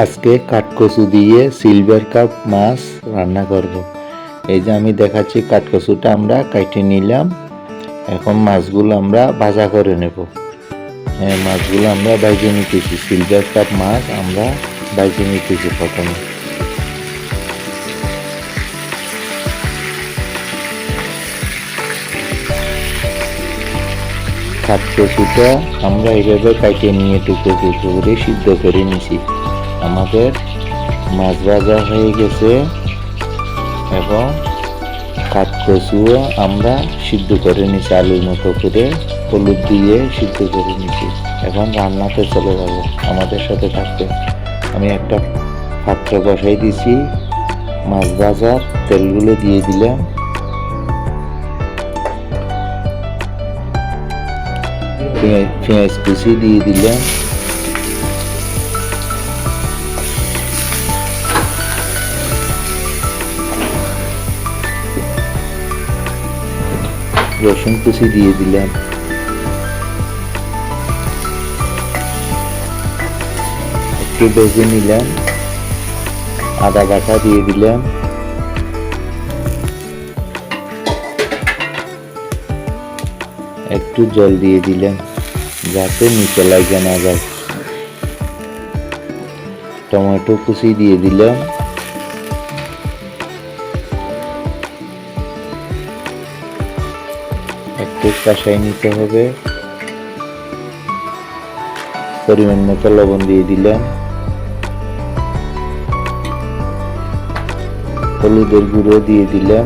আজকে কাঠকচু দিয়ে silver cup মাছ রান্না করব। এই যে আমি দেখাচ্ছি কাঠকচুটা আমরা কাটে নিলাম। এখন মাছগুলো আমরা ভাজা করে নেব। হ্যাঁ মাছগুলো আমরা বাইজে নিতেছি। সিলভার কাপ মাছ আমরা বাইজে নিতেছি প্রথমে। কাঠকচুটা আমরা এইভাবে কাটে নিয়ে টুকরো টুকরো করে সিদ্ধ করে নিছি। আমাদের মাছ ভাজা হয়ে গেছে এবং কাঠকচুও আমরা সিদ্ধ করে নিছি, আলুর মতো করে হলুদ দিয়ে সিদ্ধ করে নিছি। এখন রান্নাতে চলে যাব, আমাদের সাথে থাকতে। আমি একটা পাত্র বসাই দিছি মাছ ভাজার তেলগুলো দিয়ে দিলাম। পেঁয়াজ কুচি দিয়ে দিলাম। রসুন কুচি দিয়ে দিলাম। একটু বেজে নিলাম, আদা বাটা দিয়ে দিলাম। একটু জল দিয়ে দিলাম, যাতে নিচে লাগে না যায়। টমেটো কুচি দিয়ে দিলাম। একটু কষাই নিতে হবে। পরিমাণ মতো লবণ দিয়ে দিলাম। হলুদের গুঁড়ো দিয়ে দিলাম।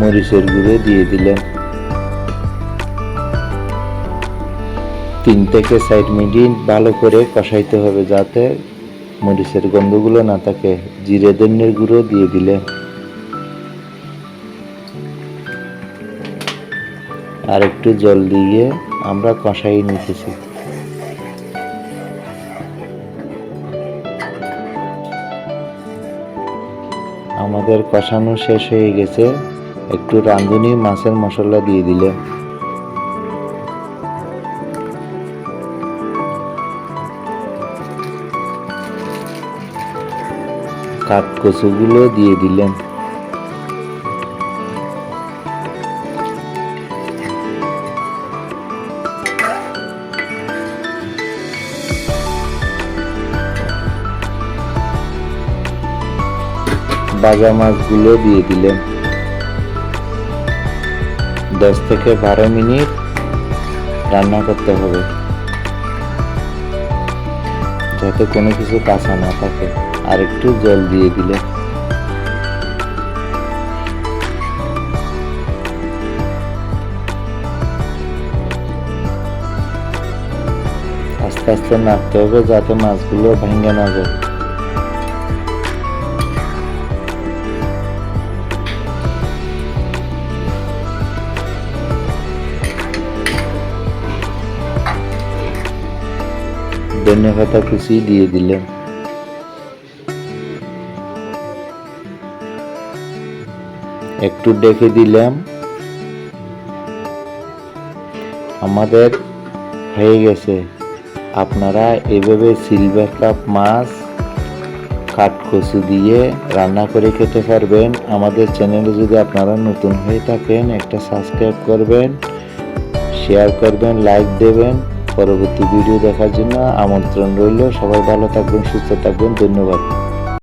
মরিচের গুঁড়ো দিয়ে দিলাম। তিন থেকে সাইড মিনিট ভালো করে কষাইতে হবে যাতে মরিচের গন্ধগুলো না থাকে জিরে ধনের গুঁড়ো দিয়ে দিলে। আর একটু জল দিয়ে আমরা কষাই নিতেছি। আমাদের কষানো শেষ হয়ে গেছে। একটু রাঁধুনি, মাছের মশলা দিয়ে দিলে। কাঠকচুগুলো দিয়ে দিলেন। বাজা মাছগুলো দিয়ে দিলেন। দশ থেকে বারো মিনিট রান্না করতে হবে। যাতে কোনো কিছু কাঁচা না থাকে। আর একটু জল দিয়ে দিলে। আস্তে আস্তে নাড়তে হবে যাতে মাছগুলো ভেঙে না যায়। ধনে পাতা কুচি দিয়ে দিলেন একটু ডেকে দিলাম। আমাদের হয়ে গেছে। আপনারা এভাবে সিলভার কাপ মাছ কাঠকচু দিয়ে রান্না করে খেতে পারবেন। আমাদের চ্যানেলে যদি আপনারা নতুন হয়ে থাকেন, একটা সাবস্ক্রাইব করবেন শেয়ার করবেন লাইক দেবেন। পরবর্তী ভিডিও দেখার জন্য আমন্ত্রণ রইল। সবাই ভালো থাকবেন, সুস্থ থাকবেন। ধন্যবাদ।